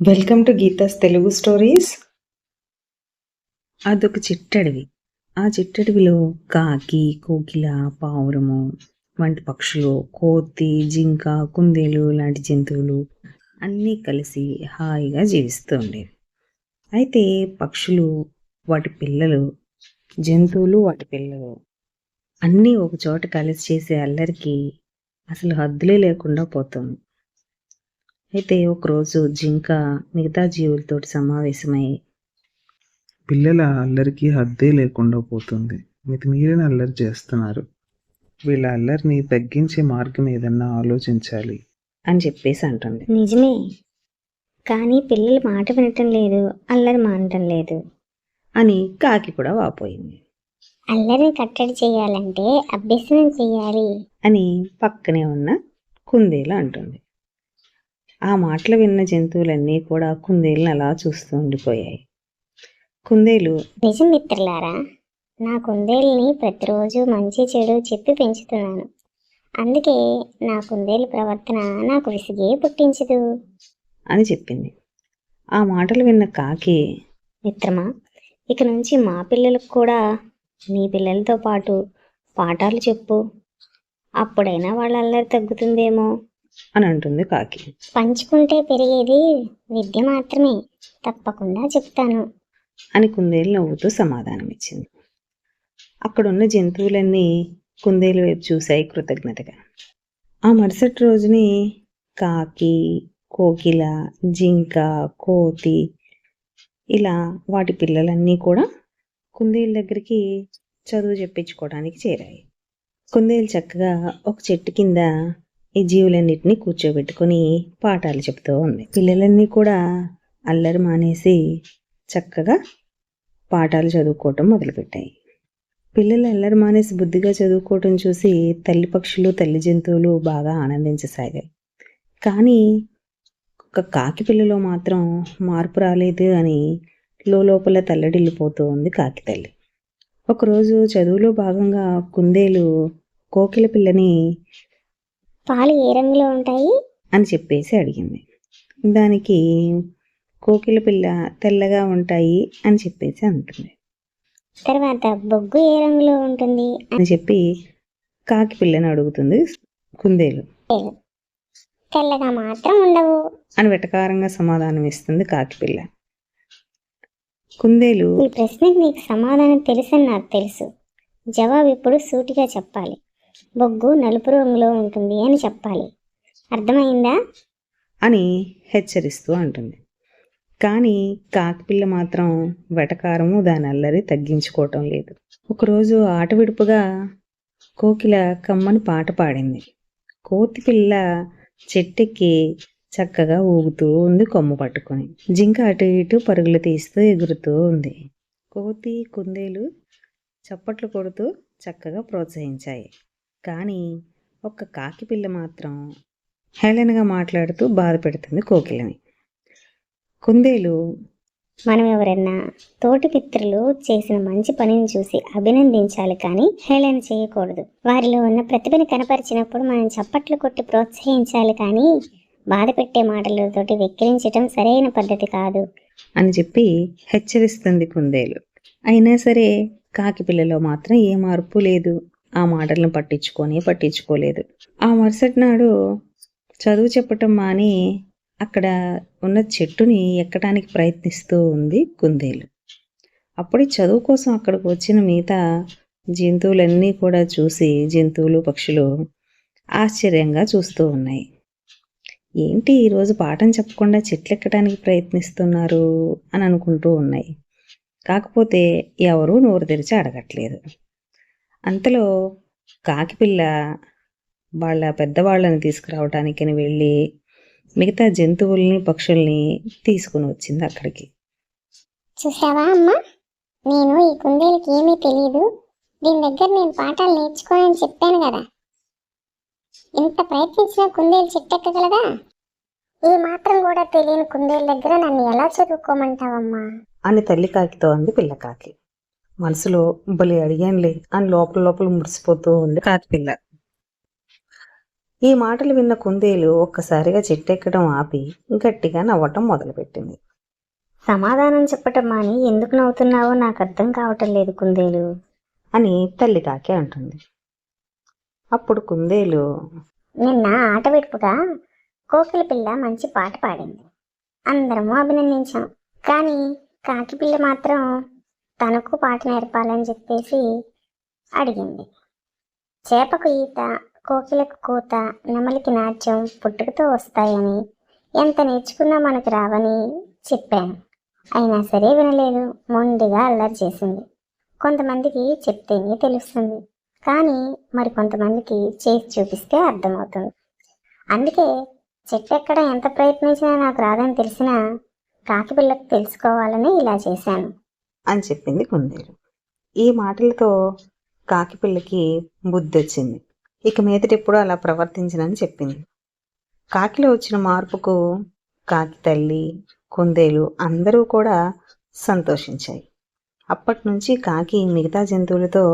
Welcome to Geetha's Telugu stories అదొక చిట్టడివి. ఆ చిట్టడివిలో కాకి కోకిల పావురము వంటి పక్షులు కోతి జింక కుందేలు లాంటి జంతువులు అన్నీ కలిసి హాయిగా జీవిస్తూ ఉండేవి. అయితే పక్షులు వాటి పిల్లలు జంతువులు వాటి పిల్లలు అన్నీ ఒక చోట కలిసి చేసే అల్లరికి అసలు హద్దులే లేకుండా పోతుంది. అయితే ఒకరోజు జింక మిగతా జీవులతోటి సమావేశమై పిల్లల అల్లరికి హద్దే లేకుండా పోతుంది. మితిమీరిన అల్లరి చేస్తున్నారు? వీళ్ళ అల్లరిని తగ్గించే మార్గం ఏదన్నా ఆలోచించాలి. అని చెప్పేసి అంటుంది. నిజమే. కానీ పిల్లలు మాట వినటం లేదు అల్లరి మానటం లేదు. అని కాకి కూడా వాపోయింది. అల్లరిని కట్టడి చేయాలంటే అభ్యసనం చేయాలి. అని పక్కనే ఉన్న కుందేలు అంటుంది. ఆ మాటలు విన్న జంతువులన్నీ కూడా కుందేలుని అలా చూస్తూ ఉండిపోయాయి. కుందేలు నిజం మిత్రులారా నా కుందేలుని ప్రతిరోజు మంచి చెడు చెప్పి పెంచుతున్నాను. అందుకే నా కుందేలు ప్రవర్తన నాకు విసిగే పుట్టించదు. అని చెప్పింది. ఆ మాటలు విన్న కాకి మిత్రమా ఇక నుంచి మా పిల్లలకు కూడా నీ పిల్లలతో పాటు పాఠాలు చెప్పు. అప్పుడైనా వాళ్ళ అల్లరి తగ్గుతుందేమో. అని అంటుంది కాకి. పంచుకుంటే పెరిగేది విద్య మాత్రమే తప్పకుండా చెప్తాను. అని కుందేలు నవ్వుతూ సమాధానం ఇచ్చింది. అక్కడున్న జంతువులన్నీ కుందేలు వైపు చూశాయి కృతజ్ఞతగా. ఆ మరుసటి రోజుని కాకి కోకిల జింక కోతి ఇలా వాటి పిల్లలన్నీ కూడా కుందేలు దగ్గరికి చదువు చెప్పించుకోవడానికి చేరాయి. కుందేలు చక్కగా ఒక చెట్టు కింద ఈ జీవులన్నిటిని కూర్చోబెట్టుకొని పాఠాలు చెప్తూ ఉంది. పిల్లలన్నీ కూడా అల్లరి మానేసి చక్కగా పాఠాలు చదువుకోవటం మొదలుపెట్టాయి. పిల్లలు అల్లరి మానేసి బుద్ధిగా చదువుకోవటం చూసి తల్లి పక్షులు తల్లి జంతువులు బాగా ఆనందించసాగాయి. కానీ ఒక కాకి పిల్లలో మాత్రం మార్పు రాలేదు అని లోపల తల్లడిల్లిపోతూ ఉంది కాకి తల్లి. ఒకరోజు చదువులో భాగంగా కుందేలు కోకిల పిల్లని పాలు ఏ రంగులో ఉంటాయి? అని చెప్పేసి అడిగింది. దానికి కోకిల పిల్ల తెల్లగా ఉంటాయి అని చెప్పేసి అంటుంది. తర్వాత బొగ్గు ఏ రంగులో ఉంటుంది? అని చెప్పి కాకి పిల్లని అడుగుతుంది కుందేలు. తెల్లగా మాత్రం ఉండవు. అని వెటకారంగా సమాధానం ఇస్తుంది కాకి పిల్ల. కుందేలు ఈ ప్రశ్నకు నీకు సమాధానం తెలుసని నాకు తెలుసు. జవాబు ఇప్పుడు సూటిగా చెప్పాలి. బొగ్గు నలుపు రంగులో ఉంటుంది అని చెప్పాలి. అర్థమైందా? అని హెచ్చరిస్తూ అంటుంది. కానీ కాకిపిల్ల మాత్రం వెటకారము దాని అల్లరి తగ్గించుకోవటం లేదు. ఒకరోజు ఆట విడుపుగా కోకిల కమ్మని పాట పాడింది. కోతి పిల్ల చెట్టెక్కి చక్కగా ఊగుతూ ఉంది కొమ్ము పట్టుకొని. జింక అటు ఇటు పరుగులు తీస్తూ ఎగురుతూ ఉంది. కోతి కుందేలు చప్పట్లు కొడుతూ చక్కగా ప్రోత్సహించాయి. కానీ ఒక్క కాకి పిల్ల మాత్రం హేళనగా మాట్లాడుతూ బాధ పెడుతుంది కోకిలని. కుందేలు మనం ఎవరన్నా తోటి మిత్రులు చేసిన మంచి పనిని చూసి అభినందించాలి కానీ హేళన చేయకూడదు. వారిలో ఉన్న ప్రతిభని కనపరిచినప్పుడు మనం చప్పట్లు కొట్టి ప్రోత్సహించాలి కానీ బాధ పెట్టే మాటలతోటి వెక్కిరించటం సరైన పద్ధతి కాదు. అని చెప్పి హెచ్చరిస్తుంది కుందేలు. అయినా సరే కాకి పిల్లలో మాత్రం ఏ మార్పు లేదు. ఆ మాటలను పట్టించుకొని పట్టించుకోలేదు. ఆ మరుసటి నాడు చదువు చెప్పటం మాని అక్కడ ఉన్న చెట్టుని ఎక్కడానికి ప్రయత్నిస్తూ ఉంది కుందేలు. అప్పుడు చదువు కోసం అక్కడికి వచ్చిన మిగతా జంతువులన్నీ కూడా చూసి జంతువులు పక్షులు ఆశ్చర్యంగా చూస్తూ ఉన్నాయి. ఏంటి ఈరోజు పాఠం చెప్పకుండా చెట్లు ఎక్కడానికి ప్రయత్నిస్తున్నారు అని అనుకుంటూ ఉన్నాయి. కాకపోతే ఎవరూ నోరు తెరిచి అడగట్లేదు. అంతలో కాకిపిల్ల వాళ్ళ పెద్దవాళ్ళని తీసుకురావటానికని వెళ్ళి మిగతా జంతువుల్ని పక్షుల్ని తీసుకుని వచ్చింది అక్కడికి. చూసావా అమ్మా? నేను ఈ కుందేలుకి ఏమీ తెలియదు దీని దగ్గర నేను పాఠాలు నేర్చుకోనని చెప్పాను కదా. ఇంత ప్రయత్నించిన కుందేలు చెట్టెక్కగలదా? ఈ మాత్రం కూడా తెలియని కుందేలు దగ్గర నన్ను ఎలా చదువుకోమంటావమ్మా? అని తల్లి కాకితో అంది పిల్ల కాకి. మనసులో భలే అడిగానులే అని లోపల లోపల మురిసిపోతూ ఉంది కాకి పిల్ల ఈ మాటలు విన్న కుందేలు ఒక్కసారిగా చెట్టెక్కడం ఆపి గట్టిగా నవ్వటం మొదలుపెట్టింది. సమాధానం చెప్పటం మాని ఎందుకు నవ్వుతున్నావో నాకు అర్థం కావటం లేదు కుందేలు. అని తల్లి కాకి అంటుంది. అప్పుడు కుందేలు నిన్న ఆట విడుపుగా కోకిల పిల్ల మంచి పాట పాడింది. అందరము అభినందించాం. కానీ కాకి పిల్ల మాత్రం తనకు పాట నేర్పాలని చెప్పేసి అడిగింది. చేపకు ఈత కోకిలకు కూత నెమలికి నాట్యం పుట్టుకతో వస్తాయని ఎంత నేర్చుకున్నా మనకు రావని చెప్పాను. అయినా సరే వినలేదు మొండిగా అల్లరి చేసింది. కొంతమందికి చెప్తేనే తెలుస్తుంది కానీ మరి కొంతమందికి చేసి చూపిస్తే అర్థమవుతుంది. అందుకే చెట్టెక్కడ ఎంత ప్రయత్నించినా నాకు రాదని తెలిసినా కాకి పిల్లకు తెలుసుకోవాలని ఇలా చేశాను. అని చెప్పింది కుందేలు. ఈ మాటలతో కాకి పిల్లకి బుద్ధి వచ్చింది ఇక మీదటెప్పుడు అలా ప్రవర్తించనని చెప్పింది. కాకిలో వచ్చిన మార్పుకు కాకి తల్లి కుందేలు అందరూ కూడా సంతోషించాయి. అప్పటి నుంచి కాకి మిగతా జంతువులతో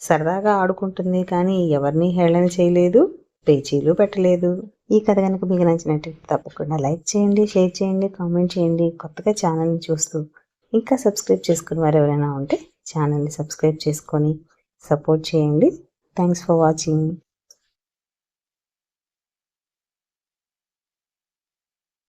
సరదాగా ఆడుకుంటుంది కానీ ఎవరిని హేళన చేయలేదు పేచీలు పెట్టలేదు. ఈ కథ కనుక మీకు నచ్చినట్టు తప్పకుండా లైక్ చేయండి షేర్ చేయండి కామెంట్ చేయండి. కొత్తగా ఛానల్ని చూస్తూ ఇంకా సబ్స్క్రైబ్ చేసుకుని వారు ఎవరైనా ఉంటే ఛానల్ని సబ్స్క్రైబ్ చేసుకొని సపోర్ట్ చేయండి. Thanks for watching